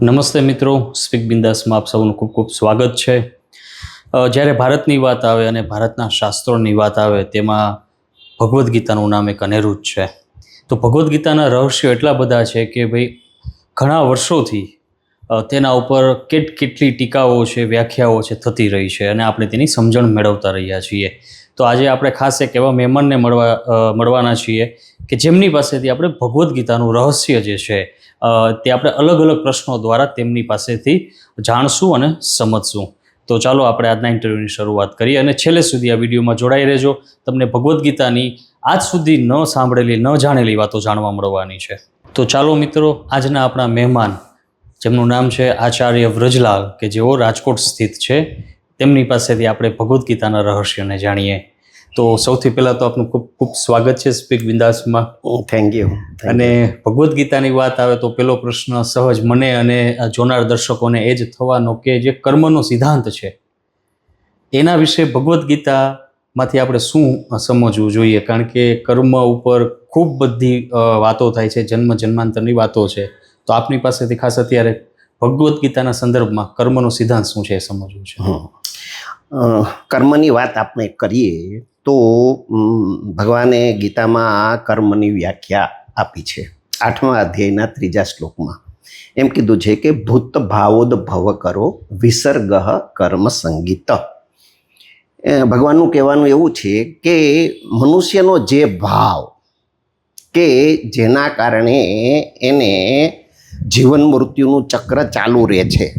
નમસ્તે મિત્રો સ્પીક બિંદાસમાં આપ સૌનું ખૂબ ખૂબ સ્વાગત છે. જ્યારે ભારતની વાત આવે અને ભારતના શાસ્ત્રોની વાત આવે, તેમાં ભગવદ્ ગીતાનું નામ એક અનેરું જ છે. તો ભગવદ્ ગીતાના રહસ્યો એટલા બધા છે કે ભાઈ, ઘણા વર્ષોથી તેના ઉપર કેટ કેટલી ટીકાઓ છે, વ્યાખ્યાઓ છે થતી રહી છે અને આપણે તેની સમજણ મેળવતા રહ્યા છીએ. તો આજે આપણે ખાસ એક એવા મહેમાનને મળવા મળવાના છીએ કે જેમની પાસેથી આપણે ભગવદ્ ગીતાનું રહસ્ય જે છે તે આપણે અલગ અલગ પ્રશ્નો દ્વારા તેમની પાસેથી જાણશું અને સમજશું. તો ચાલો આપણે આજના ઇન્ટરવ્યૂની શરૂઆત કરીએ અને છેલ્લે સુધી આ વિડીયોમાં જોડાઈ રહેજો. તમને ભગવદ્ ગીતાની આજ સુધી ન સાંભળેલી, ન જાણેલી વાતો જાણવા મળવાની છે. તો ચાલો મિત્રો, આજના આપણા મહેમાન, જેમનું નામ છે આચાર્ય વ્રજલાલ, કે જેઓ રાજકોટ સ્થિત છે, તેમની પાસેથી આપણે ભગવદ્ ગીતાના રહસ્યને જાણીએ. તો સૌથી પહેલાં તો આપનું ખૂબ ખૂબ સ્વાગત છે સ્પીક બિંદાસમાં. થેન્ક યુ અને ભગવદ્ ગીતાની વાત આવે તો પેલો પ્રશ્ન સહજ મને અને જોનાર દર્શકોને એ જ થવાનો કે જે કર્મનો સિદ્ધાંત છે એના વિશે ભગવદ્ ગીતામાંથી આપણે શું સમજવું જોઈએ? કારણ કે કર્મ ઉપર ખૂબ બધી વાતો થાય છે જન્મ જન્માંતરની વાતો છે. તો આપની પાસેથી ખાસ અત્યારે ભગવદ્ ગીતાના સંદર્ભમાં કર્મનો સિદ્ધાંત શું છે એ સમજવું છે? કર્મની વાત આપણે કરીએ તો ભગવાને ગીતામાં કર્મની વ્યાખ્યા આપી છે. આઠમા અધ્યાયના ત્રીજા શ્લોકમાં. એમ કીધું છે કે, ભૂત ભાવોદ ભવ કરો, વિસર્ગ કર્મ સંગીત. ભગવાનનું કહેવાનું એવું છે કે, મનુષ્યનો જે ભાવ કે જેના કારણે એને જીવન મૃત્યુનું ચક્ર ચાલુ રહે છે.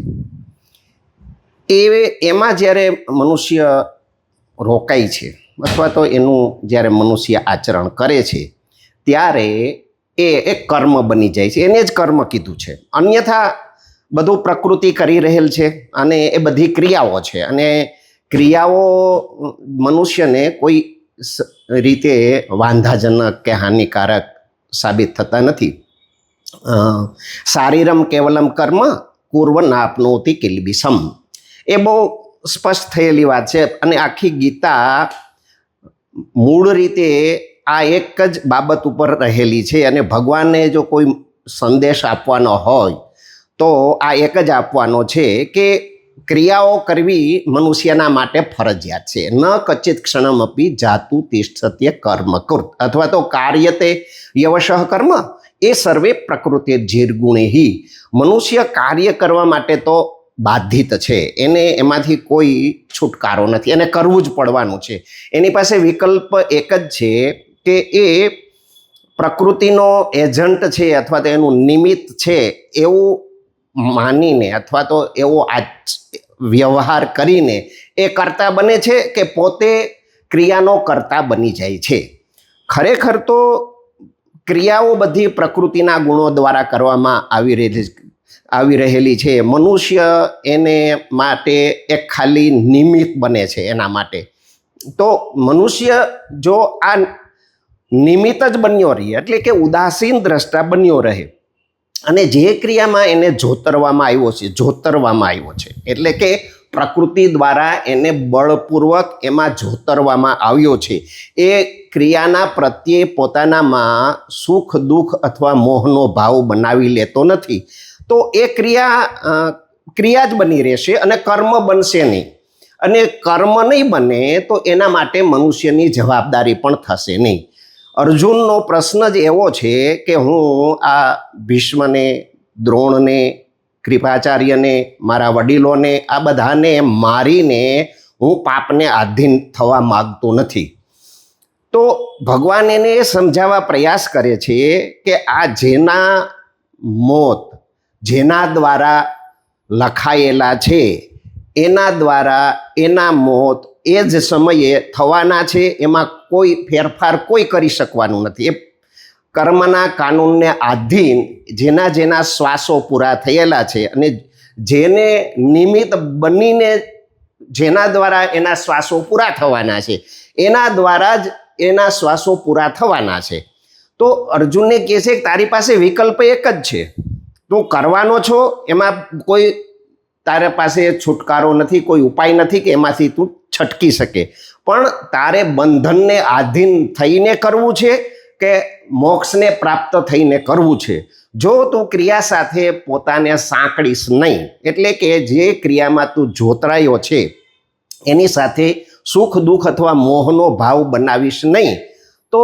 એ, એમાં જ્યારે મનુષ્ય રોકાય છે અથવા તો એનું જ્યારે મનુષ્ય આચરણ કરે છે, ત્યારે એ એક કર્મ બની જાય છે. એને જ કર્મ કીધું છે. અન્યથા બધું પ્રકૃતિ કરી રહેલ છે અને એ બધી ક્રિયાઓ છે. અને ક્રિયાઓ મનુષ્યને કોઈ રીતે વાંધાજનક કે હાનિકારક સાબિત થતા નથી. શારીરમ કેવલમ કર્મ કુર્વ નાપનોતી કિલબિસમ. એ બહુ સ્પષ્ટ થયેલી વાત છે અને આખી ગીતા મૂળ રીતે આ એક જ બાબત ઉપર રહેલી છે અને ભગવાનને જો કોઈ સંદેશ આપવાનો હોય, તો આ એક જ આપવાનો છે કે ક્રિયાઓ કરવી મનુષ્યના માટે ફરજિયાત છે. ન કચિત ક્ષણમપી જાતુ તિષ્ઠત્ય કર્મ કૃત. અથવા તો કાર્ય તે યવશ કર્મ, એ સર્વે પ્રકૃતિ જીર્ગુણેહી. મનુષ્ય કાર્ય કરવા માટે તો બાધિત છે. એને એમાંથી કોઈ છુટકારો નથી. એને કરવું જ પડવાનું છે. એની પાસે વિકલ્પ એક જ છે કે એ પ્રકૃતિનો એજન્ટ છે અથવા તો એનું નિમિત્ત છે એવું માનીને અથવા તો એવો આ વ્યવહાર કરીને એ કરતા બને છે કે પોતે ક્રિયાનો કરતા બની જાય છે. ખરેખર તો ક્રિયાઓ બધી પ્રકૃતિના ગુણો દ્વારા કરવામાં આવી રહેલી આવી રહેલી છે. મનુષ્ય એને માટે એક ખાલી નિમિત્ત બને છે એના માટે. તો મનુષ્ય જો આ નિમિત્ત જ બન્યો રહે, એટલે કે ઉદાસીન દ્રષ્ટા બન્યો રહે, અને જે ક્રિયામાં એને જોતરવામાં આવ્યો છે, જોતરવામાં આવ્યો છે, એટલે કે પ્રકૃતિ દ્વારા એને બળપૂર્વક એમાં જોતરવામાં આવ્યો છે, એ ક્રિયાના પ્રત્યે પોતાનામાં સુખ, દુઃખ અથવા મોહનો ભાવ બનાવી લેતો નથી. તો એ ક્રિયા ક્રિયા જ બની રહેશે અને કર્મ બનશે નહીં. અને કર્મ નહીં બને તો એના માટે મનુષ્યની જવાબદારી પણ થશે નહીં. અર્જુનનો પ્રશ્ન જ એવો છે કે હું આ ભીષ્મને, દ્રોણને, કૃપાચાર્યને, મારા વડીલોને, આ બધાને મારીને હું પાપને આધીન થવા માગતો નથી. તો ભગવાન એને એ સમજાવવા પ્રયાસ કરે છે કે આ જેના મોત જેના દ્વારા લખાયેલા છે, એના દ્વારા એના મોત એ જ સમયે થવાના છે, એમાં કોઈ ફેરફાર કોઈ કરી શકવાનું નથી. એ કર્મના કાનૂનને આધીન જેના જેના શ્વાસો પૂરા થયેલા છે અને જેને નિમિત્ત બનીને જેના દ્વારા એના શ્વાસો પૂરા થવાના છે, એના દ્વારા જ એના શ્વાસો પૂરા થવાના છે. તો અર્જુનને કહે છે તારી પાસે વિકલ્પ એક જ છે. તું કરવાનો છો, એમાં કોઈ તારે પાસે છુટકારો નથી, કોઈ ઉપાય નથી કે એમાંથી તું છટકી શકે. પણ તારે બંધનને આધીન થઈને કરવું છે કે મોક્ષને પ્રાપ્ત થઈને કરવું છે? જો તું ક્રિયા સાથે પોતાને સાંકળીશ નહીં, એટલે કે જે ક્રિયામાં તું જોતરાયો છે, એની સાથે સુખ દુઃખ અથવા મોહનો ભાવ બનાવીશ નહીં, તો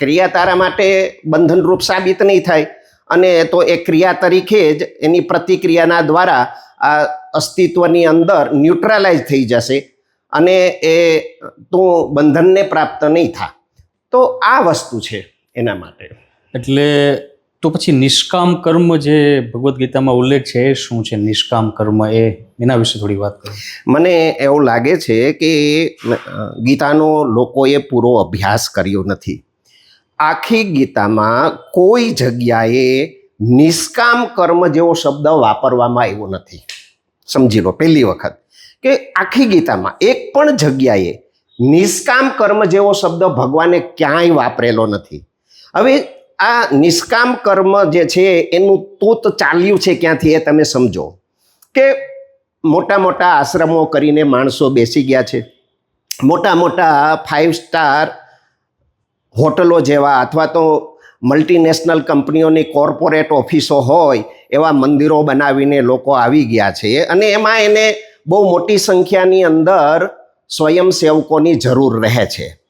ક્રિયા તારા માટે બંધનરૂપ સાબિત નહીં થાય. અને તો એ ક્રિયા તરીકે જ એની પ્રતિક્રિયાના દ્વારા આ અસ્તિત્વની અંદર ન્યુટ્રલાઇઝ થઈ જશે અને એ તું બંધનને પ્રાપ્ત નહીં થા. તો આ વસ્તુ છે એના માટે. એટલે તો પછી નિષ્કામ કર્મ જે ભગવદ્ ગીતામાં ઉલ્લેખ છે એ શું છે નિષ્કામ કર્મ એ? એના વિશે થોડી વાત કરો. મને એવું લાગે છે કે ગીતાનો લોકોએ પૂરો અભ્યાસ કર્યો નથી. આખી ગીતામાં કોઈ જગ્યાએ નિષ્કામ કર્મ જેવો શબ્દ વાપરવામાં આવ્યો નથી. સમજી લો પહેલી વખત કે આખી ગીતામાં એક પણ જગ્યાએ નિષ્કામ કર્મ જેવો શબ્દ ભગવાને ક્યાંય વાપરેલો નથી. હવે આ નિષ્કામ કર્મ જે છે એનું તૂત ચાલ્યું છે ક્યાંથી એ તમે સમજો. કે મોટા મોટા આશ્રમો કરીને માણસો બેસી ગયા છે. મોટા મોટા ફાઇવ સ્ટાર હોટલો જેવા અથવા તો મલ્ટીનેશનલ કંપનીઓની કોર્પોરેટ ઓફિસો હોય, એવા મંદિરો બનાવીને લોકો આવી ગયા છે. અને એમાં એને બહુ મોટી સંખ્યાની અંદર સ્વયંસેવકોની જરૂર રહે છે.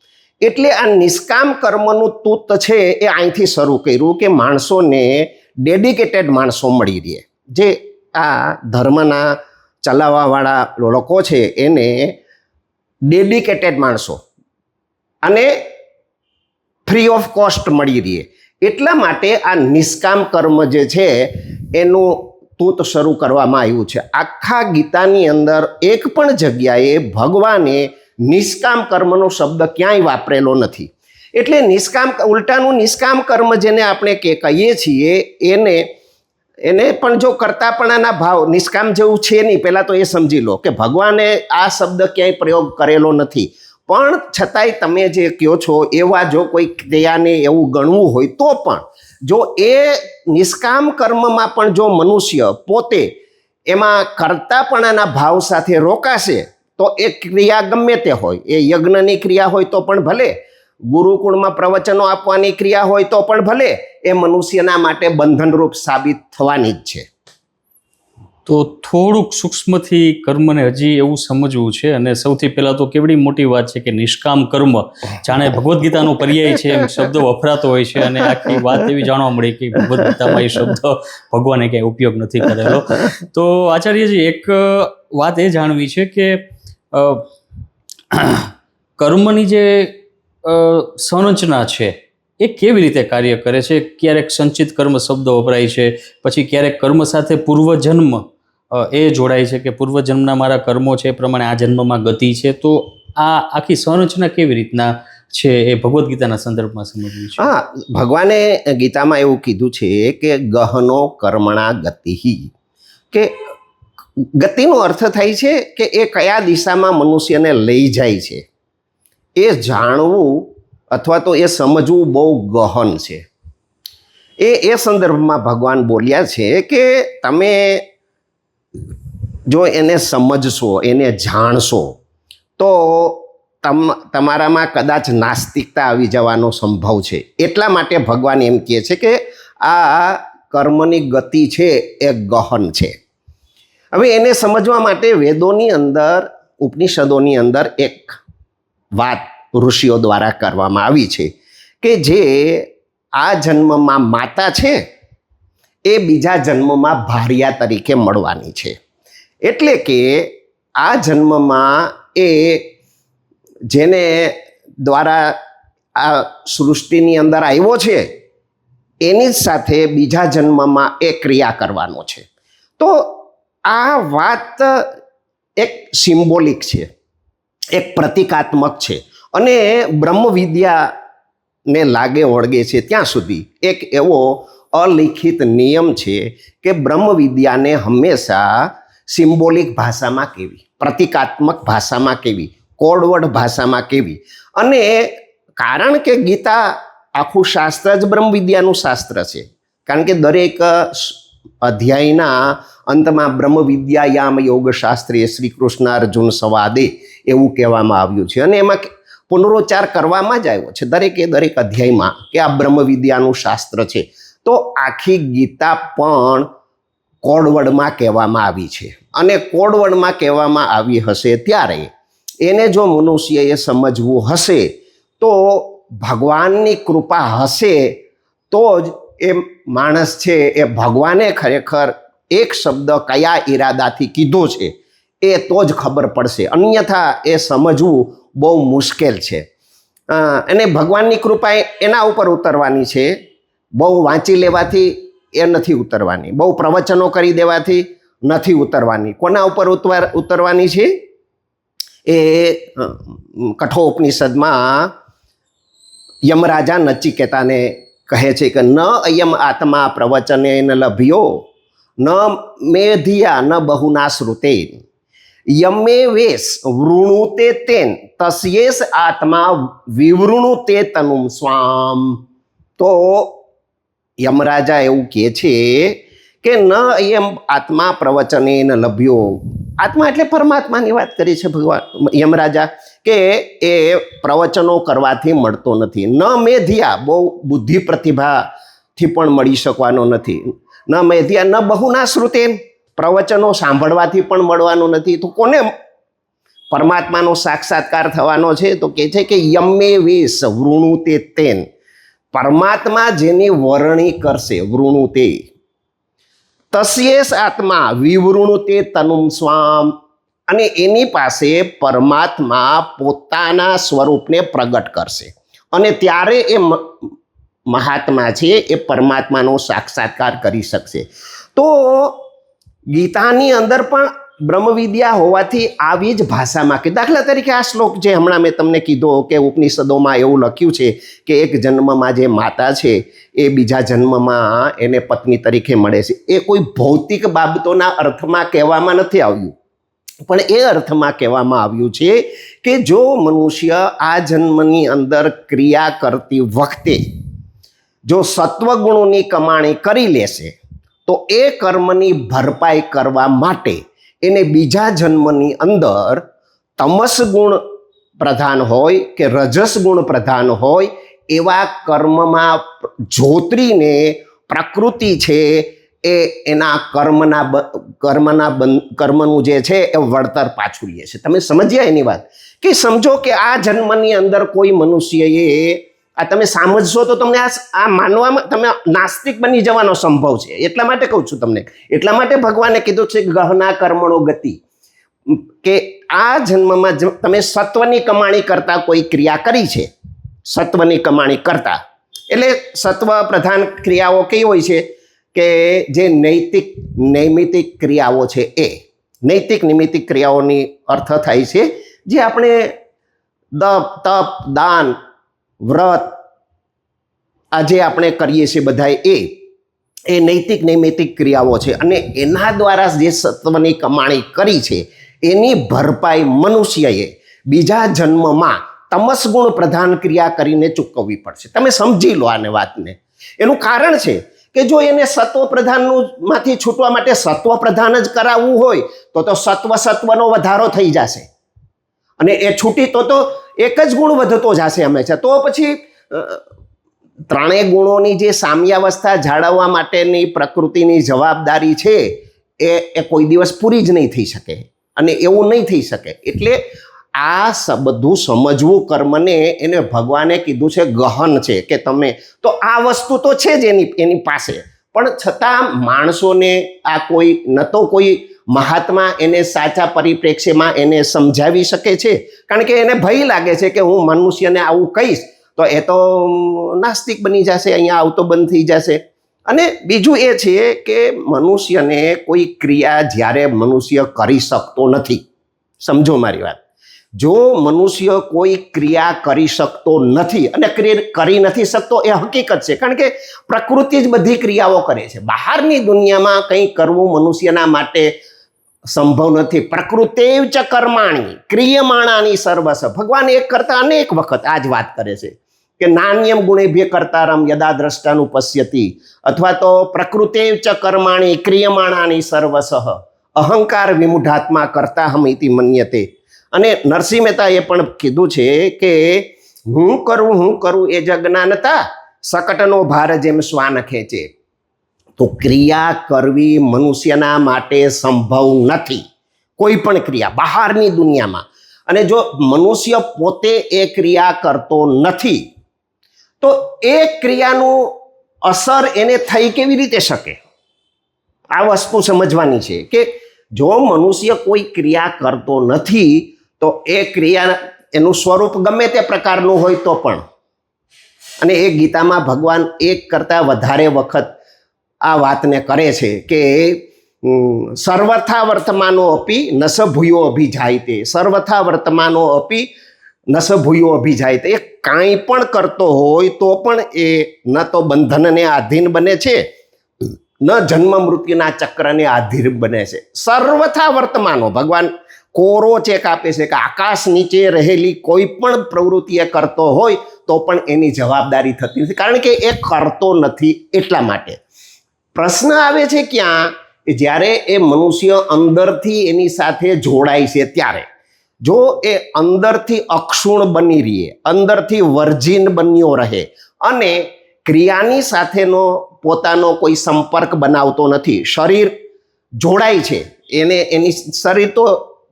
એટલે આ નિષ્કામ કર્મનું તૂત છે એ અહીંથી શરૂ કર્યું કે માણસોને ડેડિકેટેડ માણસો મળી રહે. જે આ ધર્મના ચલાવવાવાળા લોકો છે એને ડેડિકેટેડ માણસો. અને ફ્રી ઓફ કોસ્ટ મળી રહે. એટલા માટે આ નિષ્કામ કર્મ જે છે, એનું તૂત શરૂ કરવામાં આવ્યું છે. આખા ગીતાની અંદર એક પણ જગ્યાએ ભગવાને નિષ્કામ કર્મનો શબ્દ ક્યાંય વાપરેલો નથી. એટલે નિષ્કામ, ઉલટાનું નિષ્કામ કર્મ જેને આપણે કે, કહીએ છીએ, એને એને પણ જો કરતાપણાના ભાવ, નિષ્કામ જેવું છે નહીં, પહેલાં તો એ સમજી લો કે ભગવાને આ શબ્દ ક્યાંય પ્રયોગ કરેલો નથી. પણ છતાંય તમે જે કહો છો, એવા જો કોઈ ક્રિયાને એવું ગણવું હોય તો પણ જો એ નિષ્કામ કર્મમાં પણ જો મનુષ્ય પોતે એમાં કરતાપણાના ભાવ સાથે રોકાશે, તો એ ક્રિયા ગમે તે હોય. એ યજ્ઞની ક્રિયા હોય તો પણ ભલે, ગુરુકુળમાં પ્રવચનો આપવાની ક્રિયા હોય તો પણ ભલે, એ મનુષ્યના માટે બંધનરૂપ સાબિત થવાની જ છે. તો થોડુંક સૂક્ષ્મથી કર્મને હજી એવું સમજવું છે અને સૌથી પહેલાં તો કેવડી મોટી વાત છે કે નિષ્કામ કર્મ. જાણે ભગવદ્ ગીતાનો પર્યાય છે, એમ શબ્દ વપરાતો હોય છે અને આખી વાત એવી જાણવા મળી કે ભગવદ્ ગીતામાં એ શબ્દ ભગવાને ક્યાંય ઉપયોગ નથી કરેલો. તો આચાર્યજી, એક વાત એ જાણવી છે કે કર્મની જે સંરચના છે, એ કેવી રીતે કાર્ય કરે છે? ક્યારેક સંચિત કર્મ શબ્દ વપરાય છે, પછી ક્યારેક કર્મ સાથે પૂર્વજન્મ એ જોડાય છે કે પૂર્વજન્મના મારા કર્મો છે, એ પ્રમાણે આ જન્મમાં ગતિ છે. તો આ આખી સંરચના કેવી રીતના છે એ ભગવદ્ ગીતાના સંદર્ભમાં સમજવું છે? હા, ભગવાને ગીતામાં એવું કીધું છે કે ગહનો કર્મણા ગતિ કે ગતિનો અર્થ થાય છે કે એ કયા દિશામાં મનુષ્યને લઈ જાય છે. એ જાણવું અથવા તો એ સમજવું બહુ ગહન છે. એ એ સંદર્ભમાં ભગવાન બોલ્યા છે કે તમે જો એને સમજશો, એને જાણશો, તો તમ, તમારામાં કદાચ નાસ્તિકતા આવી જવાનો સંભવ છે. એટલા માટે ભગવાન એમ કહે છે કે આ કર્મની ગતિ છે, એ ગહન છે. હવે એને સમજવા માટે વેદોની અંદર, ઉપનિષદોની અંદર એક વાત ઋષિઓ દ્વારા કરવામાં આવી છે કે જે આ જન્મમાં માતા છે, એ બીજા જન્મમાં ભાર્યા તરીકે મળવાની છે. એટલે કે આ જન્મમાં એ જેને દ્વારા આ સૃષ્ટિની અંદર આવ્યો છે, એની સાથે બીજા જન્મમાં એ ક્રિયા કરવાનો છે. તો આ વાત એક સિમ્બોલિક છે, એક પ્રતિકાત્મક છે અને બ્રહ્મ વિદ્યાને લાગે વળગે છે ત્યાં સુધી. એક એવો અલિખિત નિયમ છે કે બ્રહ્મ વિદ્યાને હંમેશા સિમ્બોલિક ભાષામાં કેવી? પ્રતિકાત્મક ભાષામાં કેવી? કોડવર્ડ ભાષામાં કેવી? અને કારણ કે ગીતા આખું શાસ્ત્ર જ બ્રહ્મ વિદ્યાનું શાસ્ત્ર છે. કારણ કે દરેક અધ્યાયના અંતમાં બ્રહ્મ વિદ્યાયામ યોગ શાસ્ત્રીય શ્રી કૃષ્ણ અર્જુન સંવાદે એવું કહેવામાં આવ્યું છે. અને એમાં પુનરોચ્ચાર કરવામાં જ આવ્યો છે. દરેકે દરેક અધ્યાયમાં કે આ બ્રહ્મ વિદ્યાનું શાસ્ત્ર છે. તો આખી ગીતા પણ કોડવડમાં કહેવામાં આવી છે. અને કોડવડમાં કહેવામાં આવી હશે ત્યારે એને જો મનુષ્યએ સમજવું હશે, તો ભગવાનની કૃપા હશે, તો જ એ માણસ છે એ ભગવાને ખરેખર એક શબ્દ કયા ઈરાદાથી કીધો છે, એ તો જ ખબર પડશે. અન્યથા એ સમજવું બહુ મુશ્કેલ છે. અને ભગવાનની કૃપા એના ઉપર ઉતરવાની છે. બહુ વાંચી લેવાથી એ નથી ઉતરવાની. બહુ પ્રવચનો કરી દેવાથી નથી ઉતરવાની. કોના ઉપર ઉતવાર ઉતરવાની છે? એ કઠોપનિષદમાં યમરાજા નચિકેતાને કહે છે કે ન અયમ આત્મા પ્રવચને ન લભ્યો, ન મેધિયા ન બહુના શ્રુતે યમે વેશ વૃણુતે તેન, તસ્યેશ આત્મા વિવૃણુતે તનુમ સ્વામ. તો યમરાજા એવું કહે છે કે ન એમ આત્મા પ્રવચને ન લભ્યો. આત્મા એટલે પરમાત્માની વાત કરી છે ભગવાન યમરાજા કે એ પ્રવચનો કરવાથી મળતો નથી. ન મેધિયા બહુ બુદ્ધિ પ્રતિભાથી પણ મળી શકવાનો નથી. ન મેધિયા ન બહુના શ્રુતે પ્રવચનો સાંભળવાથી પણ મળવાનું નથી. તો કોને પરમાત્માનો સાક્ષાત્કાર થવાનો છે? તો કે છે કે યમે વેશ વૃણુતે તેન. પરમાત્મા જેની વરણી કરશે વૃણુતે તસ્યેશ આત્મા વિવૃણુતે તનુમ સ્વામ. અને એની પાસે પરમાત્મા પોતાના સ્વરૂપને પ્રગટ કરશે. અને ત્યારે એ મહાત્મા છે એ પરમાત્માનો સાક્ષાત્કાર કરી શકશે. તો ગીતાની અંદર પણ બ્રહ્મવિદ્યા હોવાથી આવી જ ભાષામાં કે દાખલા તરીકે આ શ્લોક જે હમણાં મેં તમને કીધો કે ઉપનિષદોમાં એવું લખ્યું છે કે એક જન્મમાં જે માતા છે, એ બીજા જન્મમાં એને પત્ની તરીકે મળે છે. એ કોઈ ભૌતિક બાબતોના અર્થમાં કહેવામાં નથી આવ્યું. પણ એ અર્થમાં કહેવામાં આવ્યું છે કે જો મનુષ્ય આ જન્મની અંદર ક્રિયા કરતી વખતે જો સત્વગુણોની કમાણી કરી લેશે, તો એ કર્મની ભરપાઈ કરવા માટે એને બીજા જન્મની અંદર તમસ ગુણ પ્રધાન હોય કે રજસ ગુણ પ્રધાન હોય, એવા કર્મમાં જોતરીને પ્રકૃતિ છે એ એના કર્મના કર્મના કર્મનું જે છે એ વળતર પાછું લે છે. તમે સમજ્યા એની વાત? કે સમજો કે આ જન્મની અંદર કોઈ મનુષ્યએ આ તમે સમજશો તો તમને આ આ માનવામાં, તમે નાસ્તિક બની જવાનો સંભવ છે. એટલા માટે કહું છું તમને. એટલા માટે ભગવાને કીધું છે ગહના કર્મણો ગતિ. કે આ જન્મમાં તમે સત્વની કમાણી કરતા કોઈ ક્રિયા કરી છે? સત્વની કમાણી કરતા. એટલે સત્વ પ્રધાન ક્રિયાઓ કઈ હોય છે? કે જે નૈતિક, નૈમિતિક ક્રિયાઓ છે એ. નૈતિક નિમિત્તિક ક્રિયાઓની અર્થ થાય છે જે આપણે દપ તપ, દાન વ્રત આજે આપણે કરીએ છીએ બધાએ એ. એ નૈતિક નૈમિતિક ક્રિયાઓ છે અને એના દ્વારા જે સત્વની કમાણી કરી છે, એની ભરપાઈ મનુષ્યએ બીજા જન્મમાં તમસ ગુણ પ્રધાન ક્રિયા કરીને ચૂકવવી પડશે. તમે સમજી લો આને વાતને. એનું કારણ છે કે જો એને સત્વ પ્રધાનનું માંથી છૂટવા માટે સત્વ પ્રધાન જ કરાવવું હોય, તો તો સત્વ સત્વનો વધારો થઈ જશે. અને એ છૂટી તો તો એક જ ગુણ વધતો જશે હંમેશા. તો પછી ત્રણેય ગુણોની જે સામ્યાવસ્થા જાળવવા માટેની પ્રકૃતિની જવાબદારી છે, એ એ કોઈ દિવસ પૂરી જ નહીં થઈ શકે અને એવું નહીં થઈ શકે. એટલે આ બધું સમજવું કર્મને એને ભગવાને કીધું છે ગહન છે કે તમે, તો આ વસ્તુ તો છે જ એની એની પાસે. પણ છતાં માણસોને આ કોઈ, ન તો કોઈ મહાત્મા એને સાચા પરિપ્રેક્ષ્યમાં એને સમજાવી શકે છે. કારણ કે એને ભય લાગે છે કે હું મનુષ્યને આવું કહીશ, તો એ તો નાસ્તિક બની જશે, અહીંયા આવતો બંધ થઈ જશે. અને બીજું એ છે કે મનુષ્યને કોઈ ક્રિયા જ્યારે મનુષ્ય કરી શકતો નથી. સમજો મારી વાત. જો મનુષ્ય કોઈ ક્રિયા કરી શકતો નથી અને કરી નથી શકતો, એ હકીકત છે. કારણ કે પ્રકૃતિ જ બધી ક્રિયાઓ કરે છે. બહારની દુનિયામાં કંઈ કરવું મનુષ્યના માટે સંભવ નથી. પ્રકૃતે ચ કર્માણી, ક્રિયમાણાની સર્વસ. ભગવાન એક કરતા અનેક વખત આ જ વાત કરે છે કે નાન્યમ ગુણેભ્ય કર્તારમ યદા દ્રષ્ટાનું પશ્યતી અથવા તો પ્રકૃતે ચ કર્માણી, ક્રિયમાણાની સર્વસઃ. અહંકાર વિમુઢાત્મા કરતા હમ ઇતિ મન્યતે. અને નરસિંહ મહેતાએ પણ કીધું છે કે હું કરું હું કરું એ જજ્ઞાનતા સકટનો ભાર જેમ શ્વાન ખેંચે. તો ક્રિયા કરવી મનુષ્યના માટે સંભવ નથી. કોઈ પણ ક્રિયા, બહારની દુનિયામાં. અને જો મનુષ્ય પોતે એ ક્રિયા કરતો નથી, તો એ ક્રિયાનું અસર એને થઈ કેવી રીતે શકે? આ વસ્તુ સમજવાની છે કે જો મનુષ્ય કોઈ ક્રિયા કરતો નથી, તો એ ક્રિયા એનું સ્વરૂપ ગમે તે પ્રકારનું હોય તો પણ. અને એ ગીતામાં ભગવાન એક કરતાં વધારે વખત આ વાતને કરે છે કે સર્વથા વર્તમાનો અપી નસ ભૂયો અભિજાયતે. સર્વથા વર્તમાનો અપી નસ ભૂયો અભિજાયતે. એ કાંઈ પણ કરતો હોય તો પણ એ ન તો બંધનને આધીન બને છે, ન જન્મ મૃત્યુના ચક્રને આધીન બને છે. સર્વથા વર્તમાનો, ભગવાન કોરો ચેક આપે છે કે આકાશ નીચે રહેલી કોઈ પણ પ્રવૃત્તિ એ કરતો હોય તો પણ એની જવાબદારી થતી નથી. કારણ કે એ કરતો નથી એટલા માટે. પ્રશ્ન આવે છે ક્યાં? જ્યારે એ મનુષ્ય અંદરથી એની સાથે જોડાય છે ત્યારે. જો એ અંદરથી અક્ષુણ બની રહીએ, અંદરથી વર્જિન બન્યો રહે અને ક્રિયાની સાથેનો પોતાનો કોઈ સંપર્ક બનાવતો નથી, શરીર જોડાય છે, એને એની શરીર તો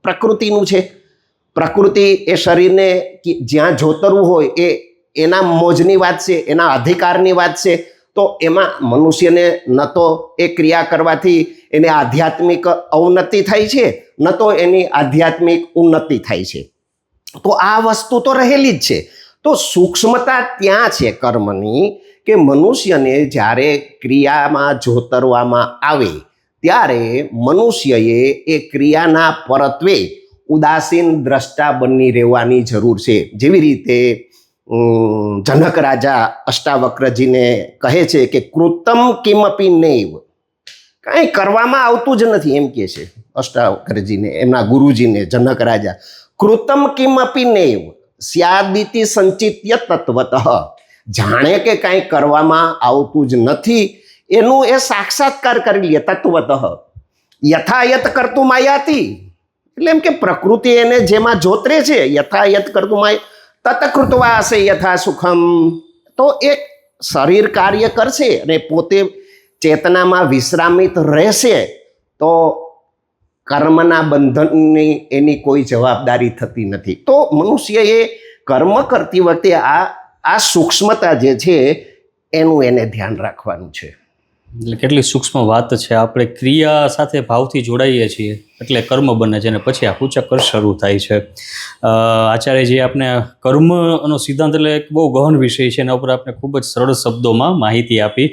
પ્રકૃતિનું છે. પ્રકૃતિ એ શરીરને જ્યાં જોતરવું હોય એ એના મોજની વાત છે, એના અધિકારની વાત છે તો એમાં મનુષ્યને ન તો એ ક્રિયા કરવાથી એને આધ્યાત્મિક અવનતિ થાય છે, ન તો એની આધ્યાત્મિક ઉન્નતિ થાય છે. તો આ વસ્તુ તો રહેલી જ છે. તો સૂક્ષ્મતા ત્યાં છે કર્મની કે મનુષ્યને જ્યારે ક્રિયામાં જોતરવામાં આવે, ત્યારે મનુષ્યએ એ ક્રિયાના પરત્વે ઉદાસીન દ્રષ્ટા બની રહેવાની જરૂર છે. જેવી રીતે જનક રાજા અષ્ટાવક્રજીને કહે છે કે કૃતમ કિમપી નૈવ. કાંઈ કરવામાં આવતું જ નથી એમ કહે છે અષ્ટાવક્રજીને, એમના ગુરુજીને, જનક રાજા. કૃતમ કિમપી નૈવ, સ્યાદિતિ સંચિત્ય તત્વત. જાણે કે કાંઈ કરવામાં આવતું જ નથી, એનું એ સાક્ષાત્કાર કરી લે તત્વતઃ. યથાયત કરતું માયાતી. એટલે એમ કે પ્રકૃતિ એને જેમાં જોતરે છે, યથાયત કરતું માય તતકૃતવા હશે યથા સુખમ. તો એ શરીર કાર્ય કરશે અને પોતે ચેતનામાં વિશ્રામિત રહેશે, તો કર્મના બંધનની એની કોઈ જવાબદારી થતી નથી. તો મનુષ્યએ કર્મ કરતી વખતે આ આ સૂક્ષ્મતા જે છે, એનું એને ધ્યાન રાખવાનું છે. એટલે કેટલી સૂક્ષ્મ વાત છે. આપણે ક્રિયા સાથે ભાવથી જોડાઈએ છીએ, એટલે કર્મ બને છે અને પછી આ કુચક્કર શરૂ થાય છે. આચાર્યજી આપણે કર્મનો સિદ્ધાંત એટલે એક બહુ ગહન વિષય છે, એના ઉપર આપણે ખૂબ જ સરળ શબ્દોમાં માહિતી આપી.